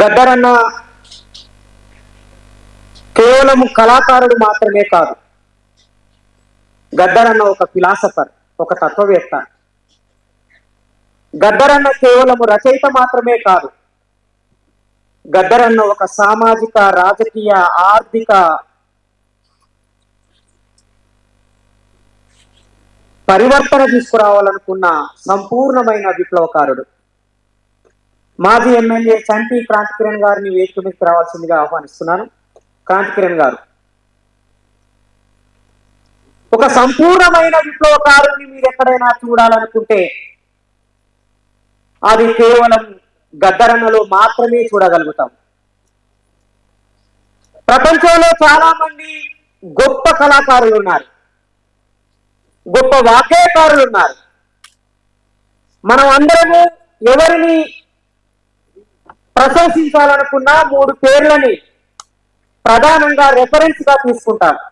గద్దరన్న కేవలం కళాకారుడు మాత్రమే కాదు గద్దరన్న ఒక ఫిలాసఫర్ ఒక తత్వవేత్త. గద్దరన్న కేవలం రచయిత మాత్రమే కాదు గద్దరన్న ఒక సామాజిక రాజకీయ ఆర్థిక పరివర్తన తీసుకురావాలనుకున్న సంపూర్ణమైన విప్లవకారుడు. మాజీ ఎమ్మెల్యే చంటి క్రాంతి కిరణ్ గారిని వేదిక మీదకి రావాల్సిందిగా ఆహ్వానిస్తున్నాను. క్రాంతి కిరణ్ గారు ఒక సంపూర్ణమైన విప్లవకారుని మీరు ఎక్కడైనా చూడాలనుకుంటే అది కేవలం గద్దరణలో మాత్రమే చూడగలుగుతాం. ప్రపంచంలో చాలా మంది గొప్ప కళాకారులు ఉన్నారు. గొప్ప వాగ్గేయకారులు ఉన్నారు. మనం అందరము ఎవరిని ప్రశంసించాలనుకున్న మూడు పేర్లని ప్రధానంగా రెఫరెన్స్గా తీసుకుంటారు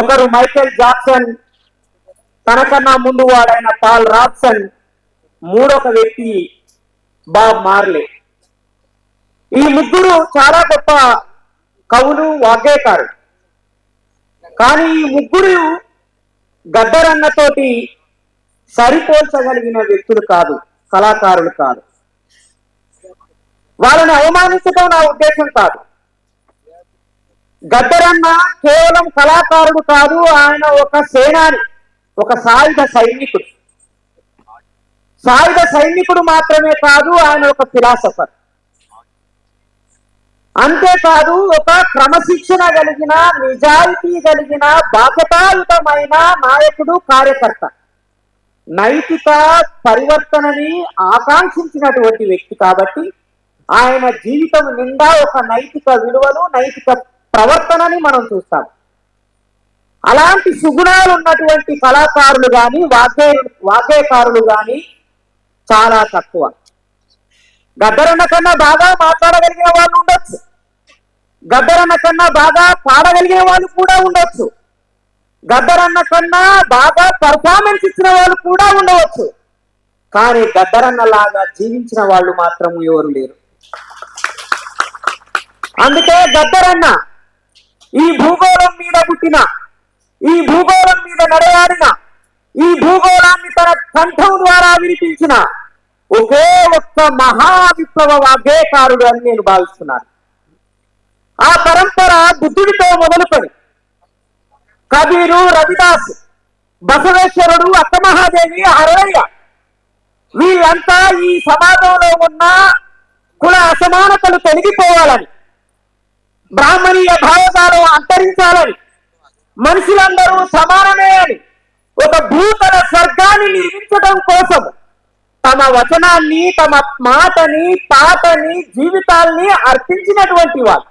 ఒకరు మైకేల్ జాక్సన్ తనకన్నా ముందు వాడైన పాల్ రాబ్సన్ మూడొక వ్యక్తి బాబ్ మార్లే. ఈ ముగ్గురు చాలా గొప్ప కవులు వాగ్గేకారు. కానీ ఈ ముగ్గురు గద్దరన్నతోటి సరిపోల్చగలిగిన వ్యక్తులు కాదు కళాకారులు కాదు. వాళ్ళని అవమానించడం నా ఉద్దేశం కాదు. గద్దరన్న కేవలం కళాకారుడు కాదు ఆయన ఒక సేనాని ఒక సాయుధ సైనికుడు. సాయుధ సైనికుడు మాత్రమే కాదు ఆయన ఒక ఫిలాసఫర్. అంతేకాదు ఒక క్రమశిక్షణ కలిగిన నిజాయితీ కలిగిన బాధ్యతాయుతమైన నాయకుడు కార్యకర్త. నైతిక పరివర్తనని ఆకాంక్షించినటువంటి వ్యక్తి కాబట్టి ఆయన జీవితం నిండా ఒక నైతిక విలువలు నైతిక ప్రవర్తనని మనం చూస్తాం. అలాంటి సుగుణాలు ఉన్నటువంటి కళాకారులు గాని వాద్య వాద్యకారులు గాని చాలా తక్కువ. గద్దరన్న కన్నా బాగా మాట్లాడగలిగిన వాళ్ళు ఉండొచ్చు. గద్దరన్న కన్నా బాగా పాడగలిగిన వాళ్ళు కూడా ఉండొచ్చు. గద్దరన్న కన్నా బాగా పర్ఫార్మెన్స్ ఇచ్చిన వాళ్ళు కూడా ఉండవచ్చు. కానీ గద్దరన్న లాగా జీవించిన వాళ్ళు మాత్రం ఎవరు లేరు. అందుకే గద్దరన్న ఈ భూగోళం మీద పుట్టిన ఈ భూగోళం మీద నడయాడిన ఈ భూగోళాన్ని తన కంఠం ద్వారా వినిపించిన ఒకే ఒక్క మహా విప్లవ అని నేను భావిస్తున్నాను. ఆ పరంపర బుద్ధుడితో మొదలుకొని కబీరు రవిదాస్ బసవేశ్వరుడు అక్కమహాదేవి హరయ్య వీళ్ళంతా ఈ సమాజంలో ఉన్న కుల అసమానతలు తొలగిపోవాలని బ్రాహ్మణీయ భావతాలు అంతరించాలని మనుషులందరూ సమానమే అని ఒక భూతల స్వర్గాన్ని నిర్మించడం కోసం తమ వచనాన్ని తమ మాటని పాటని జీవితాల్ని అర్పించినటువంటి వారు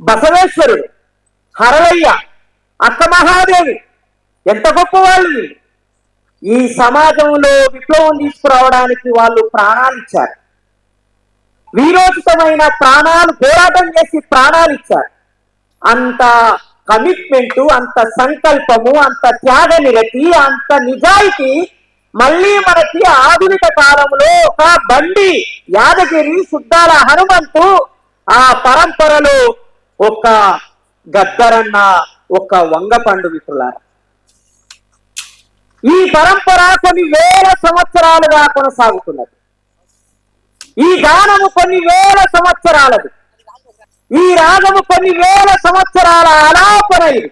బసవేశ్వరుడు హరళయ్య అక్క మహాదేవి ఎంత గొప్ప వాళ్ళు. ఈ సమాజంలో విప్లవం తీసుకురావడానికి వాళ్ళు ప్రాణాలు ఇచ్చారు. వీరోచితమైన ప్రాణాలు పోరాటం చేసి ప్రాణాలు ఇచ్చారు. అంత కమిట్మెంట్ అంత సంకల్పము అంత త్యాగ నిరతి అంత నిజాయితీ మళ్ళీ మనకి ఆధునిక కాలంలో ఒక బండి యాదగిరి శుద్ధాల హనుమంతు ఆ పరంపరలో ఒక గద్దరన్న ఒక వంగపండు మిత్రులారా. ఈ పరంపర కొన్ని వేల సంవత్సరాలుగా కొనసాగుతున్నది. ఈ గానము కొన్ని వేల సంవత్సరాలది. ఈ రాగము కొన్ని వేల సంవత్సరాల ఆలాపన ఇది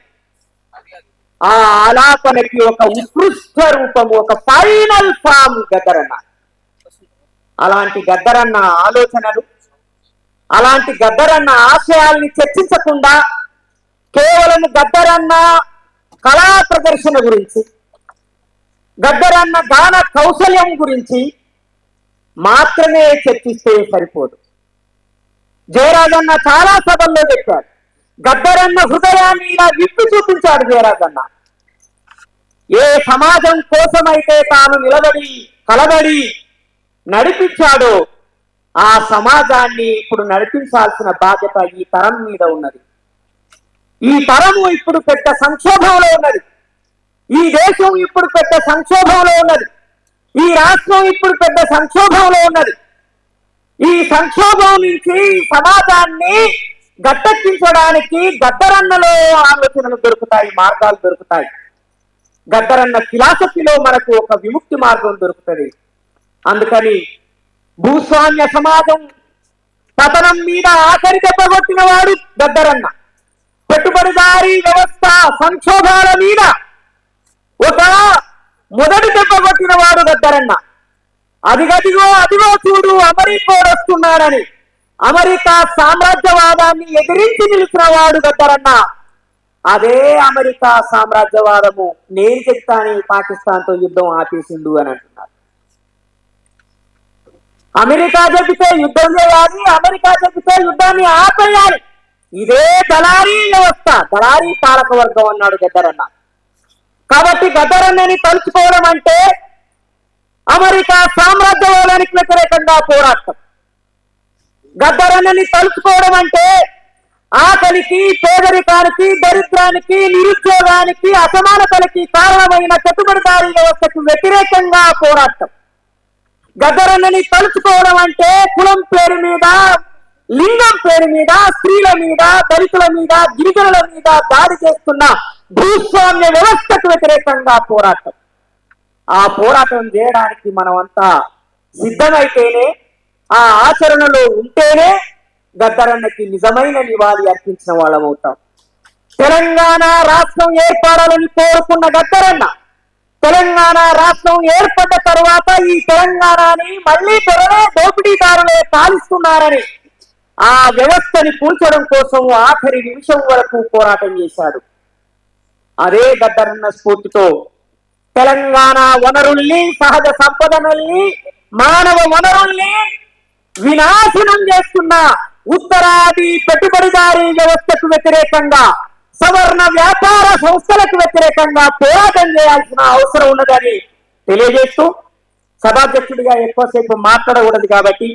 ఆ ఆలాపనకి ఒక ఉత్కృష్ట రూపము ఒక ఫైనల్ ఫామ్ గద్దరన్న. అలాంటి గద్దరన్న ఆలోచనలు అలాంటి గద్దరన్న ఆశయాల్ని చర్చించకుండా కేవలం గద్దరన్న కళా ప్రదర్శన గురించి గద్దరన్న గాన కౌశల్యం గురించి మాత్రమే చర్చిస్తే సరిపోదు. జయరాజన్న చాలా సభల్లో చెప్పాడు గద్దరన్న హృదయాన్ని ఇలా విప్పి చూపించాడు జయరాజన్న. ఏ సమాజం కోసమైతే తాను నిలబడి కలబడి నడిపించాడో ఆ సమాజాన్ని ఇప్పుడు నడిపించాల్సిన బాధ్యత ఈ తరం మీద ఉన్నది. ఈ తరము ఇప్పుడు పెద్ద సంక్షోభంలో ఉన్నది. ఈ దేశం ఇప్పుడు పెద్ద సంక్షోభంలో ఉన్నది. ఈ రాష్ట్రం ఇప్పుడు పెద్ద సంక్షోభంలో ఉన్నది. ఈ సంక్షోభం నుంచి సమాజాన్ని గట్టెక్కించడానికి గద్దరన్నలో ఆలోచనలు దొరుకుతాయి మార్గాలు దొరుకుతాయి. గద్దరన్న ఫిలాసఫీలో మనకు ఒక విముక్తి మార్గం దొరుకుతుంది. అందుకని భూస్వామ్య సమాజం పతనం మీద ఆఖరి దెబ్బగొట్టిన వాడు గద్దరన్న. పెట్టుబడిదారీ వ్యవస్థ సంక్షోభాల మీద ఒక మొదటి దెబ్బ కొట్టిన వాడు గద్దరన్న అదిగదిగో అదిగో చూడు అమెరికోడు వస్తున్నాడని. అమెరికా సామ్రాజ్యవాదాన్ని ఎదిరించి నిలిచిన వాడు గద్దరన్న అదే అమెరికా సామ్రాజ్యవాదము. నేను చెప్తాను పాకిస్తాన్తో యుద్ధం ఆపేసిండు అని అంటున్నారు. అమెరికా చెబితే యుద్ధం చేయాలి అమెరికా చెబితే యుద్ధాన్ని ఆపేయాలి. ఇదే దళారీ వ్యవస్థ దళారీ పాలక వర్గం అన్నాడు గద్దరన్న కాబట్టి గద్దరన్నని తలుచుకోవడం అంటే అమెరికా సామ్రాజ్యవాదానికి వ్యతిరేకంగా పోరాటం. గద్దరన్నని తలుచుకోవడం అంటే ఆకలికి పేదరికానికి దరిద్రానికి నిరుద్యోగానికి అసమానతలకి కారణమైన పెట్టుబడిదారీ వ్యవస్థకు వ్యతిరేకంగా పోరాటం. గద్దరన్నని తలుచుకోవడం అంటే కులం పేరు మీద లింగం పేరు మీద స్త్రీల మీద దళితుల మీద గిరిజనుల మీద దాడి చేస్తున్న భూస్వామ్య వ్యవస్థకు వ్యతిరేకంగా పోరాటం. ఆ పోరాటం చేయడానికి మనమంతా సిద్ధమైతేనే ఆ ఆచరణలో ఉంటేనే గద్దరన్నకి నిజమైన నివాళి అర్పించిన వాళ్ళం అవుతాం. తెలంగాణ రాష్ట్రం ఏర్పడాలని కోరుకున్న గద్దరన్న తెలంగాణ రాష్ట్రం ఏర్పడ్డ తర్వాత ఈ తెలంగాణని మళ్ళీ త్వరలో దోపిడీదారులే పాలిస్తున్నారని ఆ వ్యవస్థని కూల్చడం కోసం ఆఖరి నిమిషం వరకు పోరాటం చేశాడు. అదే గద్దరన్న స్ఫూర్తితో తెలంగాణ వనరుల్ని సహజ సంపదనల్ని మానవ వనరుల్ని వినాశనం చేస్తున్న ఉత్తరాది పెట్టుబడిదారీ వ్యవస్థకు వ్యతిరేకంగా సవర్ణ వ్యాపార సంస్థలకు వ్యతిరేకంగా పోరాటం చేయాల్సిన అవసరం ఉన్నదని తెలియజేస్తూ సభాధ్యక్షుడిగా ఎక్కువసేపు మాట్లాడకూడదు కాబట్టి